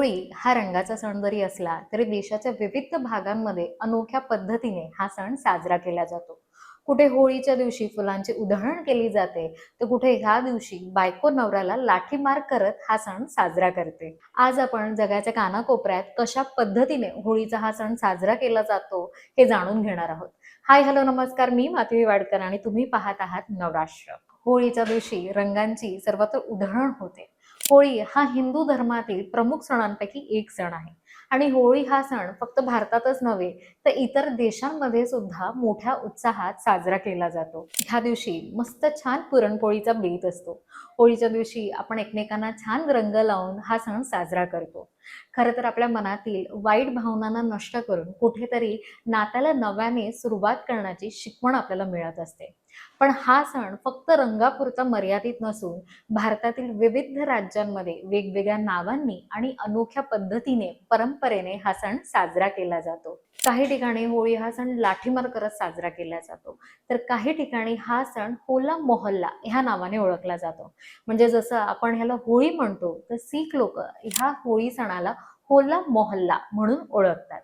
होळी हा रंगाचा सण जरी असला तरी देशाच्या विविध भागांमध्ये अनोख्या पद्धतीने हा सण साजरा केला जातो. कुठे होळीच्या दिवशी फुलांची उधळण केली जाते तर कुठे ह्या दिवशी बायको नवऱ्याला लाठीमार करत हा सण साजरा करते. आज आपण जगाच्या कानाकोपऱ्यात कशा पद्धतीने होळीचा हा सण साजरा केला जातो हे जाणून घेणार आहोत. हाय हॅलो नमस्कार. मी माधवी वाडकर आणि तुम्ही पाहत आहात नवराष्ट्र. होळीच्या दिवशी रंगांची सर्वत्र उधळण होते. होळी हा हिंदू धर्मातील प्रमुख सणांपैकी एक सण आहे. आणि होळी हा सण फक्त भारतातच नव्हे तर इतर देशांमध्ये सुद्धा मोठ्या उत्साहात साजरा केला जातो. ह्या दिवशी मस्त छान पुरणपोळीचा बेत असतो. होळीच्या दिवशी आपण एकमेकांना छान रंग लावून हा सण साजरा करतो. खरं तर आपल्या मनातील वाईट भावनांना नष्ट करून कुठेतरी नात्याला नव्याने सुरुवात करण्याची शिकवण आपल्याला मिळत असते. पण हा सण फक्त रंगापुरता मर्यादित नसून भारतातील विविध राज्यांमध्ये वेगवेगळ्या नावांनी आणि अनोख्या पद्धतीने परंपरेने हा सण साजरा केला जातो. काही ठिकाणी होळी हा सण लाठीमार करत साजरा केला जातो. तर काही ठिकाणी हा सण होला मोहल्ला ह्या नावाने ओळखला जातो. म्हणजे जसं आपण ह्याला होळी म्हणतो तर सीख लोक ह्या होळी सणाला होला मोहल्ला म्हणून ओळखतात.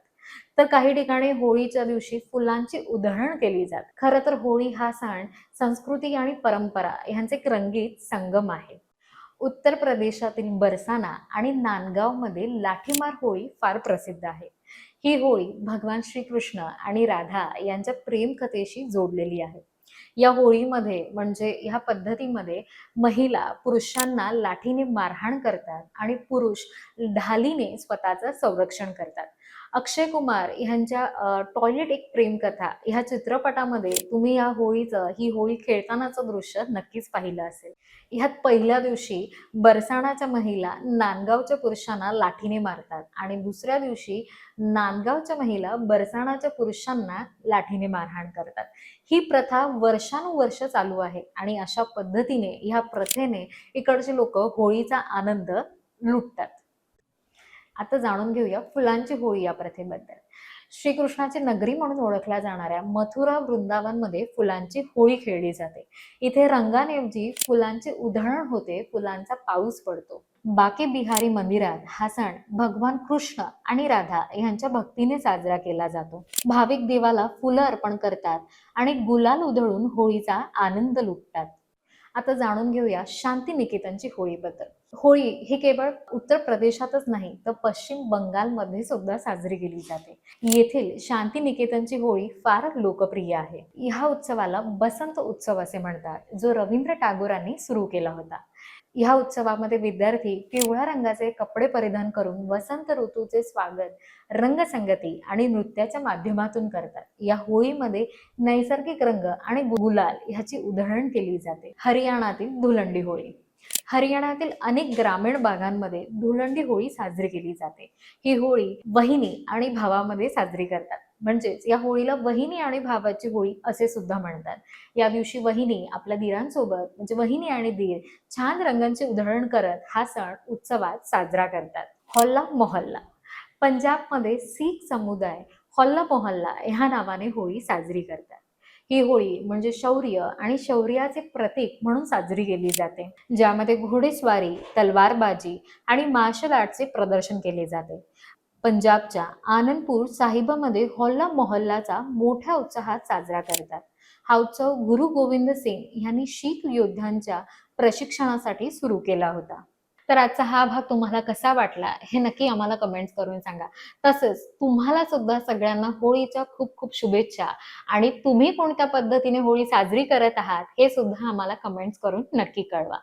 तर काही ठिकाणी होळीच्या दिवशी फुलांची उधळण केली जात. खरं तर होळी हा सण संस्कृती आणि परंपरा ह्यांचे एक रंगीत संगम आहे. उत्तर प्रदेशातील बरसाना आणि नांदगावमध्ये लाठीमार होळी फार प्रसिद्ध आहे. ही होळी भगवान श्रीकृष्ण आणि राधा यांच्या प्रेमकथेशी जोडलेली आहे. या होळीमध्ये म्हणजे ह्या पद्धतीमध्ये महिला पुरुषांना लाठीने मारहाण करतात आणि पुरुष ढालीने स्वतःचं संरक्षण करतात. अक्षय कुमार ह्यांच्या टॉयलेट एक प्रेमकथा. ह्या चित्रपटामध्ये तुम्ही या होळीचं ही होळी खेळतानाचं दृश्य नक्कीच पाहिलं असेल. ह्यात पहिल्या दिवशी बरसाणाच्या महिला नांदगावच्या पुरुषांना लाठीने मारतात आणि दुसऱ्या दिवशी नांदगावच्या महिला बरसाणाच्या पुरुषांना लाठीने मारहाण करतात. ही प्रथा वर्षानुवर्ष चालू आहे आणि अशा पद्धतीने ह्या प्रथेने इकडचे लोक होळीचा आनंद लुटतात. आता जाणून घेऊया फुलांची होळी या प्रथेबद्दल. श्रीकृष्णाची नगरी म्हणून ओळखल्या जाणाऱ्या मथुरा वृंदावनमध्ये फुलांची होळी खेळली जाते. इथे रंगांऐवजी फुलांचे उधळण होते फुलांचा पाऊस पडतो. बाकी बिहारी मंदिरात हा सण भगवान कृष्ण आणि राधा यांच्या भक्तीने साजरा केला जातो. भाविक देवाला फुलं अर्पण करतात आणि गुलाल उधळून होळीचा आनंद लुटतात. आता जाणून घेऊया शांती निकेतनची होळीबद्दल. होळी ही केवळ उत्तर प्रदेशातच नाही तर पश्चिम बंगालमध्ये सुद्धा साजरी केली जाते. येथील शांती निकेतनची होळी फार लोकप्रिय आहे. ह्या उत्सवाला बसंत उत्सव असे म्हणतात जो रवींद्र टागोरांनी सुरू केला होता. ह्या उत्सवामध्ये विद्यार्थी पिवळ्या रंगाचे कपडे परिधान करून वसंत ऋतूचे स्वागत रंगसंगती आणि नृत्याच्या माध्यमातून करतात. या होळीमध्ये नैसर्गिक रंग आणि गुलाल ह्याची उधळण केली जाते. हरियाणातील धुलंडी होळी. हरियाणातील अनेक ग्रामीण भागांमध्ये धुलंडी होळी साजरी केली जाते. ही होळी वहिनी आणि भावामध्ये साजरी करतात. म्हणजेच या होळीला वहिनी आणि भावाची होळी असे सुद्धा म्हणतात. या दिवशी वहिनी आपल्या दिरांसोबत म्हणजे वहिनी आणि दीर छान रंगांचे उधळण करत हा सण उत्सवात साजरा करतात. हॉल्ला मोहल्ला. पंजाबमध्ये सीख समुदाय हॉल्ला मोहल्ला ह्या नावाने होळी साजरी करतात. ही होळी म्हणजे शौर्य आणि शौर्याचे प्रतीक म्हणून साजरी केली जाते. ज्यामध्ये घोडेस्वारी तलवारबाजी आणि मार्शल आर्टचे प्रदर्शन केले जाते. पंजाबच्या आनंदपूर साहिबामध्ये होल्ला मोहल्लाचा मोठ्या उत्साहात साजरा करतात. हा उत्सव गुरु गोविंद सिंग यांनी शीख योद्ध्यांच्या प्रशिक्षणासाठी सुरू केला होता. तर आजचा हा भाग तुम्हाला कसा वाटला हे नक्की आम्हाला कमेंट्स करून सांगा. तसंच तुम्हाला सुद्धा सगळ्यांना होळीच्या खूप खूप शुभेच्छा आणि तुम्ही कोणत्या पद्धतीने होळी साजरी करत आहात हे सुद्धा आम्हाला कमेंट्स करून नक्की कळवा.